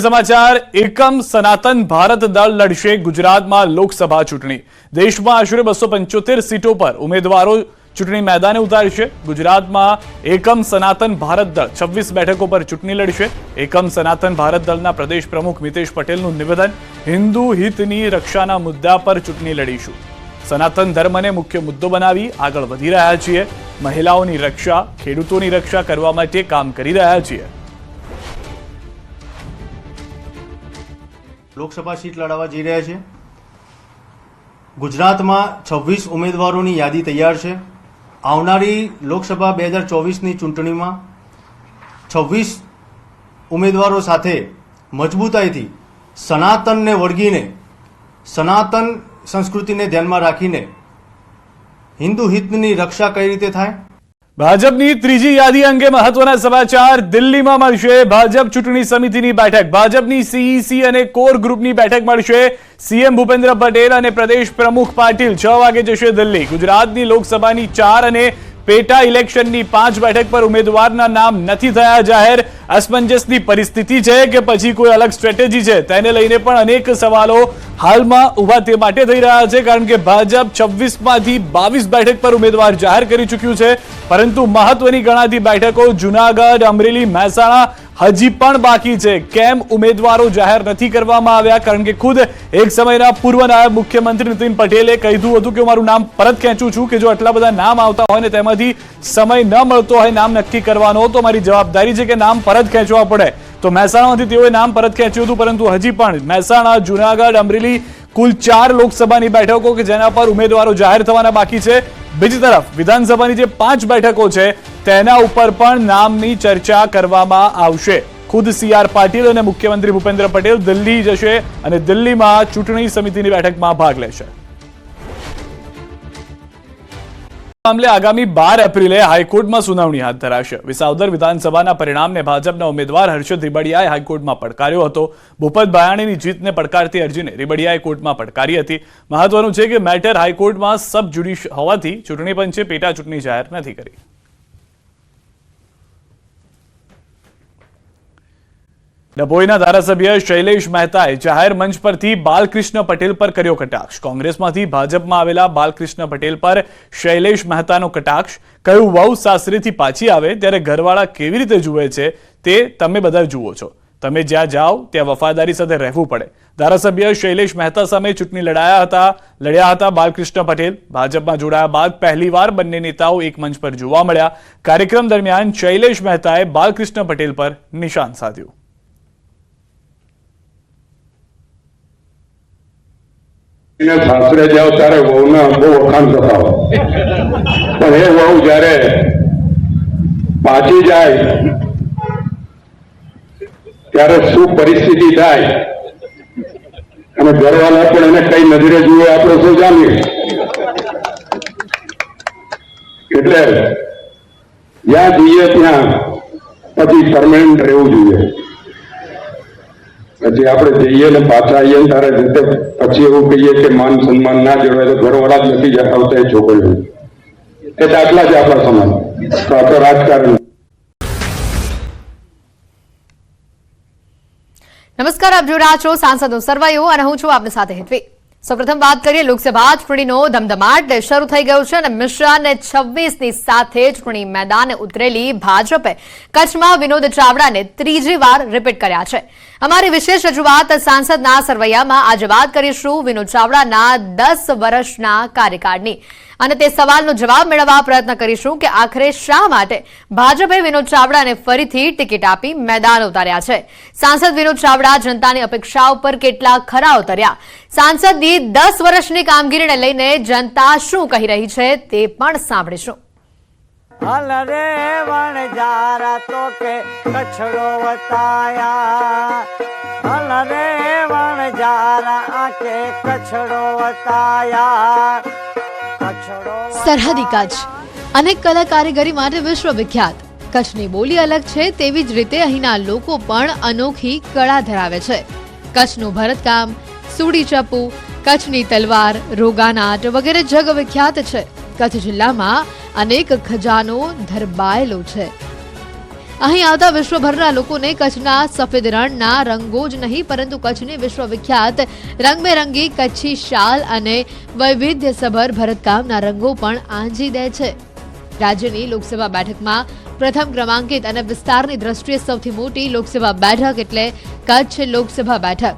સમાચાર, એકમ સનાતન ભારત દળ લડશે ગુજરાતમાં લોકસભા ચૂંટણી. દેશમાં આશરે બસો પંચોતેર સીટો પર ઉમેદવારો ચૂંટણી મેદાને ઉતારશે. ગુજરાતમાં એકમ સનાતન ભારત દળ છવ્વીસ બેઠકો પર ચૂંટણી લડશે. એકમ સનાતન ભારત દળના પ્રદેશ પ્રમુખ મિતેશ પટેલનું નિવેદન, હિન્દુ હિતની રક્ષાના મુદ્દા પર ચૂંટણી લડીશું. સનાતન ધર્મને મુખ્ય મુદ્દો બનાવી આગળ વધી રહ્યા છીએ. મહિલાઓની રક્ષા, ખેડૂતોની રક્ષા કરવા માટે કામ કરી રહ્યા છીએ. લોકસભા સીટ લડાવવા જઈ રહ્યા છે. ગુજરાતમાં છવ્વીસ ઉમેદવારોની યાદી તૈયાર છે. આવનારી લોકસભા બે હજાર ચોવીસની ચૂંટણીમાં છવ્વીસ ઉમેદવારો સાથે મજબૂતાઈથી સનાતનને વળગીને, સનાતન સંસ્કૃતિને ધ્યાનમાં રાખીને હિન્દુ હિતની રક્ષા કઈ રીતે થાય? ભાજપની ત્રીજી યાદી અંગે મહત્વના સમાચાર દિલ્હીમાં મળશે. ભાજપ ચૂંટણી સમિતિની બેઠક. ભાજપની સીઈસી અને કોર ગ્રુપની બેઠક મળશે. સીએમ ભૂપેન્દ્ર પટેલ અને પ્રદેશ પ્રમુખ પાટીલ છ વાગે જશે દિલ્હી. ગુજરાતની લોકસભાની ચાર અને પેટા ઇલેક્શનની પાંચ બેઠક પર ઉમેદવારના નામ નથી થયા જાહેર. અસમંજસની પરિસ્થિતિ છે કે પછી કોઈ અલગ સ્ટ્રેટેજી છે, તેને લઈને પણ અનેક સવાલો હાલમાં ઊભા તે માટે થઈ રહ્યા છે, કારણ કે ભાજપ છવ્વીસમાંથી બાવીસ બેઠક પર ઉમેદવાર જાહેર કરી ચૂક્યું છે. પરંતુ મહત્વની ગણાતી બેઠકો જુનાગઢ, અમરેલી, મહેસાણા હજી પણ બાકી છે. કેમ ઉમેદવારો જાહેર નથી કરવામાં આવ્યા? કારણ કે ખુદ એક સમયના પૂર્વ નાયબ મુખ્યમંત્રી નીતિન પટેલે કહ્યું હતું કે મારું નામ પરત ખેંચું છું કે જો આટલા બધા નામ આવતા હોય ને તેમાંથી સમય ન મળતો હોય, નામ નક્કી કરવાનો, તો મારી જવાબદારી છે કે નામ પરત ખેંચવા પડે. તો મહેસાણામાંથી તેઓએ નામ પરત ખેંચ્યું હતું, પરંતુ હજી પણ મહેસાણા, જુનાગઢ, અમરેલી કુલ ચાર લોકસભાની બેઠકો કે જેના પર ઉમેદવારો જાહેર થવાના બાકી છે. બીજી તરફ, વિધાનસભાની જે પાંચ બેઠકો છે, તેના ઉપર પણ નામની ચર્ચા કરવામાં આવશે. ખુદ સી આર પાટીલ અને મુખ્યમંત્રી ભૂપેન્દ્ર પટેલ દિલ્હી જશે અને દિલ્હીમાં ચૂંટણી સમિતિની બેઠકમાં ભાગ લેશે. મામલે આગામી બાર એપ્રિલે હાઈકોર્ટમાં સુનાવણી હાથ ધરાશે. વિસાવદર વિધાનસભાના પરિણામને ભાજપના ઉમેદવાર હર્ષદ રીબડિયાએ હાઈકોર્ટમાં પડકાર્યો હતો. ભૂપત ભાયાણીની જીતને પડકારતી અરજીને રીબડિયાએ કોર્ટમાં પડકારી હતી. મહત્વનું છે કે મેટર હાઈકોર્ટમાં સબ જ્યુડિશ હોવાથી ચૂંટણી પંચે પેટા ચૂંટણી જાહેર નથી કરી. ડભોઈના ધારાસભ્ય શૈલેષ મહેતાએ જાહેર મંચ પરથી બાલકૃષ્ણ પટેલ પર કર્યો કટાક્ષ. કોંગ્રેસમાંથી ભાજપમાં આવેલા બાલકૃષ્ણ પટેલ પર શૈલેષ મહેતાનો કટાક્ષ. કહ્યું, વહુ સાસરીથી પાછી આવે, ત્યારે ઘરવાળા કેવી રીતે જુએ છે તે તમે બધા જુઓ છો. તમે જ્યાં જાઓ, ત્યાં વફાદારી સાથે રહેવું પડે. ધારાસભ્ય શૈલેષ મહેતા સામે ચૂંટણી લડાયા હતા. લડ્યા હતા બાલકૃષ્ણ પટેલ. ભાજપમાં જોડાયા બાદ પહેલીવાર બંને નેતાઓ એક મંચ પર જોવા મળ્યા. કાર્યક્રમ દરમિયાન શૈલેષ મહેતાએ બાલકૃષ્ણ પટેલ પર નિશાન સાધ્યું. એને સાસરે જાઓ ત્યારે વહુના બહુ વખાણ થતા હોય. પણ એ વહુ જયારે પાછી જાય, ત્યારે શું પરિસ્થિતિ થાય? અને ઘરવાળા પણ એને કઈ નજરે જુએ, આપણે શું જાણીએ? એટલે જ્યાં જઈએ ત્યાં પછી પરમાનન્ટ રહેવું જોઈએ. પછી આપણે જઈએ ને પાછા આવીએ તારે રીતે પછી એવું કહીએ કે માન સન્માન ના જળવાય તો ઘરવાળા જ નથી જતા આવતા એ છોકરીઓ. એ દાખલા છે આપણા સમાજ. તો આ તો રાજકારણ. નમસ્કાર, આપ જોઈ છો સાંસદ સર્વાયો અને હું છું આપની સાથે હેતવી. સૌપ્રથમ વાત કરીએ લોકસભા ચૂંટણીનો. ધમધમાટ શરૂ થઈ ગયો છે અને મિશન છવ્વીસની સાથે ચૂંટણી મેદાને ઉતરેલી ભાજપે કચ્છમાં વિનોદ ચાવડાને ત્રીજી વાર રિપીટ કર્યા છે. અમારી વિશેષ રજૂઆત સાંસદના સરવૈયામાં. આજે વાત કરીશું વિનોદ ચાવડાના દસ વર્ષના કાર્યકાળની. અને તે સવાલનો જવાબ મેળવવા પ્રયત્ન કરીશું કે આખરે શા માટે ભાજપે વિનોદ ચાવડાને ફરીથી ટિકિટ આપી મેદાન ઉતાર્યા છે. સાંસદ વિનોદ ચાવડા જનતાની અપેક્ષાઓ પર કેટલા ખરા ઉતર્યા? સાંસદની દસ વર્ષની કામગીરીને લઈને જનતા શું કહી રહી છે તે પણ સાંભળીશું. હલ રે વણજારા તો કે કછડો વતાયા. હલ રે વણજારા આકે કછડો વતાયા. કછડો સરહદી કચ્છ. અનેક કલા કારીગરી માટે વિશ્વવિખ્યાત. કચ્છની બોલી અલગ છે તેવી જ રીતે અહીંના લોકો પણ અનોખી કળા ધરાવે છે. કચ્છનું ભરતકામ, સુડી ચપ્પુ, કચ્છની તલવાર, રોગાનાટ વગેરે જગવિખ્યાત છે. કચ્છ જિલ્લામાં અનેક ખજાનો ધરબાયેલો છે. અહીં આવતા વિશ્વભરના લોકોને કચ્છના સફેદ રણના રંગો જ નહીં, પરંતુ કચ્છની વિશ્વવિખ્યાત રંગબેરંગી કચ્છી શાલ અને વૈવિધ્યસભર ભરતકામના રંગો પણ આંજી દે છે. રાજ્યની લોકસભા બેઠકમાં પ્રથમ ક્રમાંકિત અને વિસ્તારની દ્રષ્ટિએ સૌથી મોટી લોકસભા બેઠક એટલે કચ્છ લોકસભા બેઠક.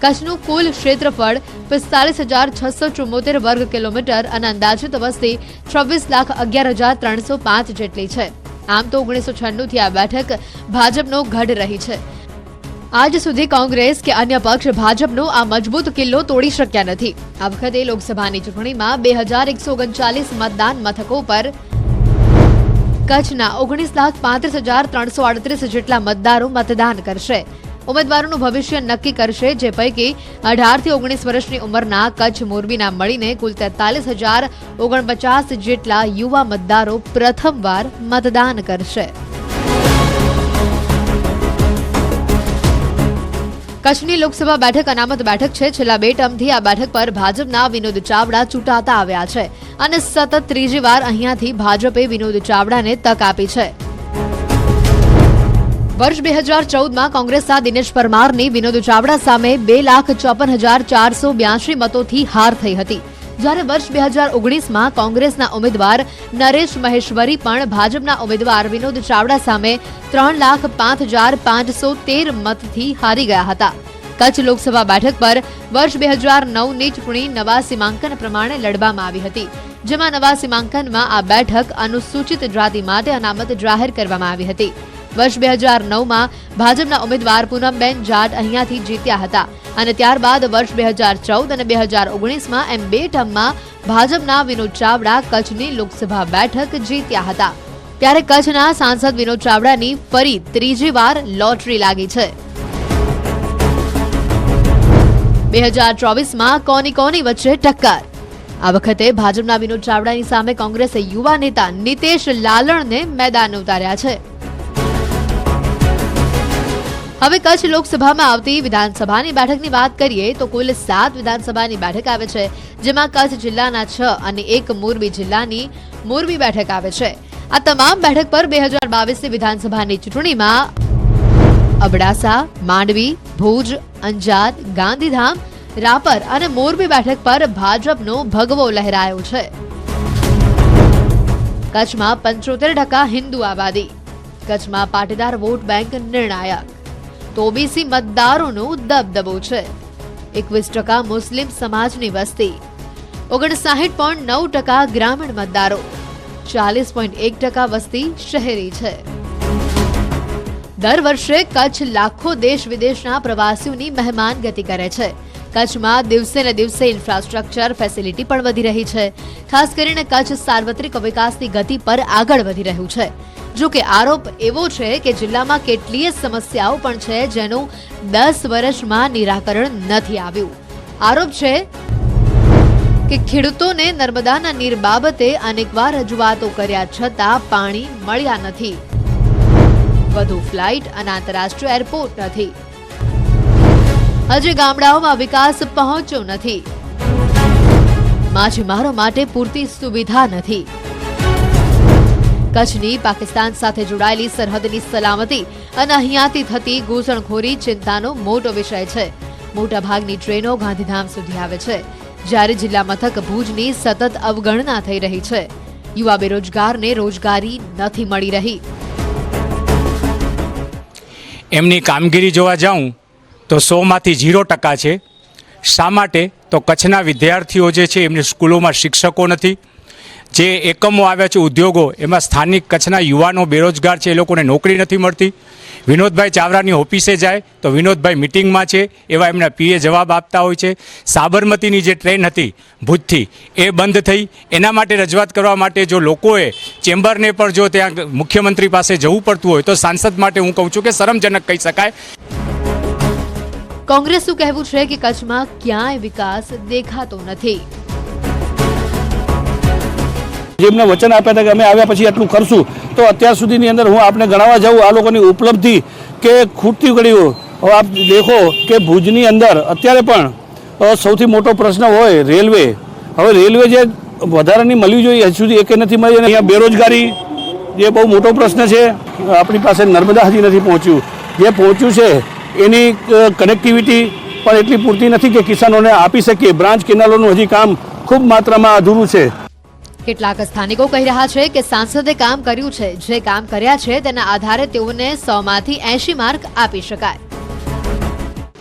કચ્છનું કુલ ક્ષેત્રફળ પિસ્તાલીસ હજાર છસો ચુમ્મોતેર વર્ગ કિલોમીટર અને અંદાજિત વસ્તી છવ્વીસ લાખ અગિયાર હજાર ત્રણસો પાંચ જેટલી છે. આમ તો ઓગણીસો છન્નુંથી આ બેઠક ભાજપનો ગઢ રહી છે. આજ સુધી કોંગ્રેસ કે અન્ય પક્ષ ભાજપનો આ મજબૂત કિલ્લો તોડી શક્યા નથી. આ વખતે લોકસભાની ચૂંટણીમાં બે હજાર એકસો ઓગણચાલીસ મતદાન મથકો પર કચ્છના ઓગણીસ લાખ પાંત્રીસ હજાર ત્રણસો આડત્રીસ જેટલા મતદારો મતદાન કરશે. ઉમેદવારોનું ભવિષ્ય નક્કી કરશે, જે પૈકી અઢારથી ઓગણીસ વર્ષની ઉંમરના કચ્છ મોરબીના મળીને કુલ તેતાલીસ હજાર ઓગણપચાસ જેટલા યુવા મતદારો પ્રથમવાર મતદાન કરશે. કચ્છની લોકસભા બેઠક અનામત બેઠક છે. છેલ્લા બે ટર્મથી આ બેઠક પર ભાજપના વિનોદ ચાવડા ચૂંટાતા આવ્યા છે અને સતત ત્રીજી વાર અહીંયાથી ભાજપે વિનોદ ચાવડાને તક આપી છે. વર્ષ બે હજાર ચૌદમાં કોંગ્રેસના દિનેશ પરમારની વિનોદ ચાવડા સામે બે લાખ ચોપન હજાર ચારસો બ્યાસી મતોથી હાર થઈ હતી. જ્યારે વર્ષ બે હજાર ઓગણીસમાં કોંગ્રેસના ઉમેદવાર નરેશ મહેશ્વરી પણ ભાજપના ઉમેદવાર વિનોદ ચાવડા સામે ત્રણ લાખ પાંચ હજાર પાંચસો તેર મતથી હારી ગયા હતા. કચ્છ લોકસભા બેઠક પર વર્ષ બે હજાર નવની ચૂંટણી નવા સીમાંકન પ્રમાણે લડવામાં આવી હતી. જેમાં નવા સીમાંકનમાં આ બેઠક અનુસૂચિત જાતિ માટે અનામત જાહેર કરવામાં આવી હતી. વર્ષ બે હજાર નવમાં ભાજપના ઉમેદવાર પૂનમબેન જાટ અહીંયાથી જીત્યા હતા. અને ત્યારબાદ વર્ષ બે હજાર ચૌદ અને બે હજાર ઓગણીસમાં એમ બે ટર્મમાં ભાજપના વિનોદ ચાવડા કચ્છની લોકસભા બેઠક જીત્યા હતા. ત્યારે કચ્છના સાંસદ વિનોદ ચાવડાની ફરી ત્રીજી વાર લોટરી લાગી છે. બે હજાર ચોવીસમાં કોની કોની વચ્ચે ટક્કર? આ વખતે ભાજપના વિનોદ ચાવડાની સામે કોંગ્રેસે યુવા નેતા નીતેશ લાલણને મેદાન ઉતાર્યા છે. હવે કચ્છ લોકસભામાં આવતી વિધાનસભાની બેઠકની વાત કરીએ તો કુલ સાત વિધાનસભાની બેઠક આવે છે, જેમાં કચ્છ જિલ્લાના છ અને એક મોરબી જિલ્લાની મોરબી બેઠક આવે છે. આ તમામ બેઠક પર બે હજાર બાવીસની વિધાનસભાની ચૂંટણીમાં અબડાસા, માંડવી, ભુજ અંજાર ગાંધીધામ, રાપર અને મોરબી બેઠક પર ભાજપનો ભગવો લહેરાયો છે. કચ્છમાં પંચોતેર ટકા હિન્દુ આબાદી. કચ્છમાં પાટીદાર વોટ બેંક નિર્ણાયક. તો ઓબીસી મતદારોનો દબદબો છે. એકવીસ ટકા મુસ્લિમ સમાજની વસ્તી. ઓગણસાહીઠ પોઈન્ટ નવ ટકા ગ્રામીણ મતદારો. ચાલીસ પોઈન્ટ એક ટકા વસ્તી શહેરી છે. દર વર્ષે કચ્છ લાખો દેશ વિદેશના પ્રવાસીઓની મહેમાન ગતિ કરે છે. કચ્છમાં દિવસે ને દિવસે ઇન્ફ્રાસ્ટ્રક્ચર, ફેસિલિટી પણ વધી રહી છે. ખાસ કરીને કચ્છ સાર્વત્રિક વિકાસની ગતિ પર આગળ વધી રહ્યું છે. જો કે આરોપ એવો છે કે જિલ્લામાં કેટલીય સમસ્યાઓ પણ છે જેનું દસ વર્ષમાં નિરાકરણ નથી આવ્યું. આરોપ છે કે ખેડૂતોને નર્મદાના નીર બાબતે અનેકવાર રજૂઆતો કર્યા છતાં પાણી મળ્યા નથી. વધુ ફ્લાઇટ અને આંતરરાષ્ટ્રીય એરપોર્ટ નથી. હજી ગામડાઓમાં વિકાસ પહોંચ્યો નથી. માછીમારો માટે પૂરતી સુવિધા નથી. કચ્છની પાકિસ્તાન સાથે જોડાયેલી સરહદની સલામતી અને અહીંયાથી થતી ઘૂસણખોરી ચિંતાનો મોટો વિષય છે. મોટાભાગની ટ્રેનો ગાંધીધામ સુધી આવે છે. જ્યારે જિલ્લા મથક ભુજની સતત અવગણના થઈ રહી છે. યુવા બેરોજગારને રોજગારી નથી મળી રહી. એમની કામગીરી જોવા જાઉં તો સોમાંથી ઝીરો ટકા છે. શા માટે? તો કચ્છના વિદ્યાર્થીઓ જે છે, એમની સ્કૂલોમાં શિક્ષકો નથી. જે એકમો આવ્યા છે, ઉદ્યોગો, એમાં સ્થાનિક કચ્છના યુવાનો બેરોજગાર છે, એ લોકોને નોકરી નથી મળતી. વિનોદભાઈ ચાવરાની ઓફિસે જાય, તો વિનોદભાઈ મિટિંગમાં છે, એવા એમના પીએ જવાબ આપતા હોય છે. સાબરમતીની જે ટ્રેન હતી, ભુજથી, એ બંધ થઈ. એના માટે રજૂઆત કરવા માટે જો લોકોએ ચેમ્બરને પણ જો ત્યાં મુખ્યમંત્રી પાસે જવું પડતું હોય, તો સાંસદ માટે હું કહું છું કે શરમજનક કહી શકાય. કોંગ્રેસનું કહેવું છે કે કચ્છમાં ક્યાંય વિકાસ દેખાતો નથી. જેમને વચન આપ્યા હતા કે અમે આવ્યા પછી આટલું કરશું, તો અત્યાર સુધીની અંદર હું આપને ગણાવવા જાઉં આ લોકોની ઉપલબ્ધિ કે ખૂટતી હવે આપ દેખો કે ભુજની અંદર અત્યારે પણ સૌથી મોટો પ્રશ્ન હોય રેલવે. હવે રેલવે જે વધારાની મળવી જોઈએ, હજુ સુધી એકે નથી મળી અને અહીંયા બેરોજગારી જે બહુ મોટો પ્રશ્ન છે, આપણી પાસે નર્મદા હજી નથી પહોંચ્યું. જે પહોંચ્યું છે, એની કનેક્ટિવિટી પણ એટલી પૂરતી નથી કે કિસાનોને આપી શકીએ. બ્રાન્ચ કેનાલોનું હજી કામ ખૂબ માત્રામાં અધૂરું છે. કેટલાક સ્થાનિકો કહી રહ્યા છે કે સાંસદે કામ કર્યું છે. જે કામ કર્યા છે તેના આધારે તેઓને સોમાંથી એંશી માર્ક આપી શકાય.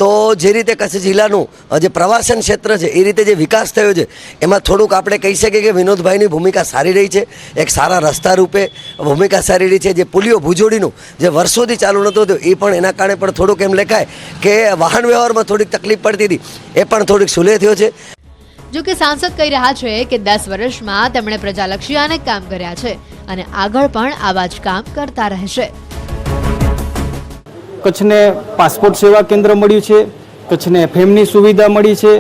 તો જે રીતે કચ્છ જિલ્લાનું જે પ્રવાસન ક્ષેત્ર છે, એ રીતે જે વિકાસ થયો છે, એમાં થોડુંક આપણે કહી શકીએ કે વિનોદભાઈની ભૂમિકા સારી રહી છે. એક સારા રસ્તા રૂપે ભૂમિકા સારી રહી છે. જે પુલિયો ભુજોડીનું જે વર્ષોથી ચાલુ નહોતું થયું, એ પણ એના કારણે પણ થોડુંક એમ લેખાય કે વાહન વ્યવહારમાં થોડીક તકલીફ પડતી હતી. એ પણ થોડીક સુલેહ થયો છે. જો કે સાંસદ કહી રહ્યા છે કે દસ વર્ષમાં તેમણે પ્રજાલક્ષી અનેક કામ કર્યા છે અને આગળ પણ આવા જ કામ કરતા રહેશે. કચ્છને પાસપોર્ટ સેવા કેન્દ્ર મળ્યું છે, કચ્છને એફએમની સુવિધા મળી છે,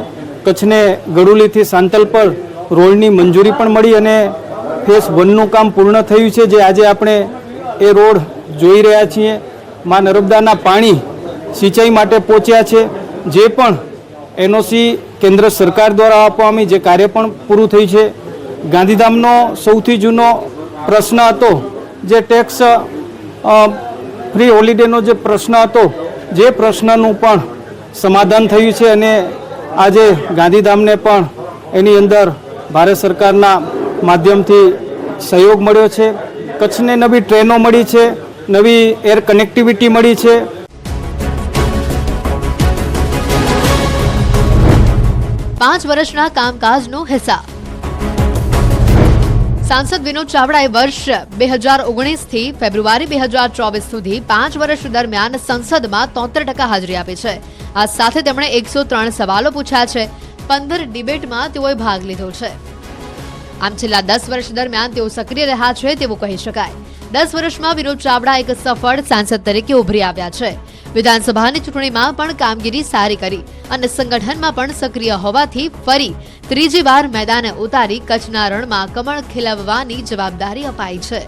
કચ્છને ગડુલીથી સાંતલ પર રોડની મંજૂરી પણ મળી અને ફેસ વનનું કામ પૂર્ણ થયું છે. જે આજે આપણે એ રોડ જોઈ રહ્યા છીએ. મા નર્મદાના પાણી સિંચાઈ માટે પહોંચ્યા છે. જે પણ એનઓસી કેન્દ્ર સરકાર દ્વારા આપવામાં જે કાર્ય પણ પૂરું થયું છે. ગાંધીધામનો સૌથી જૂનો પ્રશ્ન હતો, જે ટેક્સ ફ્રી હોલિડેનો જે પ્રશ્ન હતો, જે પ્રશ્નનું પણ સમાધાન થયું છે અને આજે ગાંધીધામને પણ એની અંદર ભારત સરકારના માધ્યમથી સહયોગ મળ્યો છે. કચ્છને નવી ટ્રેનો મળી છે, નવી એર કનેક્ટિવિટી મળી છે પાંચ વર્ષના કામકાજનો હિસાબ. સાંસદ વિનોદ ચાવડાએ વર્ષ બે હજાર ઓગણીસથી ફેબ્રુઆરી બે હજાર ચોવીસ સુધી પાંચ વર્ષ દરમિયાન સંસદમાં તોતેર ટકા હાજરી આપી છે. આ સાથે તેમણે એકસો ત્રણ સવાલો પૂછ્યા છે. પંદર ડિબેટમાં તેઓએ ભાગ લીધો છે. આમ છેલ્લા દસ વર્ષ દરમિયાન તેઓ સક્રિય રહ્યા છે તેવું કહી શકાય. દસ વર્ષમાં વિનોદ ચાવડા એક સફળ સાંસદ તરીકે ઉભરી આવ્યા છે. વિધાનસભાની ચૂંટણીમાં પણ કામગીરી સારી કરી અને સંગઠનમાં પણ સક્રિય હોવાથી ફરી ત્રીજી વાર મેદાને ઉતારી કચ્છના રણમાં કમળ ખીલવવાની જવાબદારી અપાઈ છે.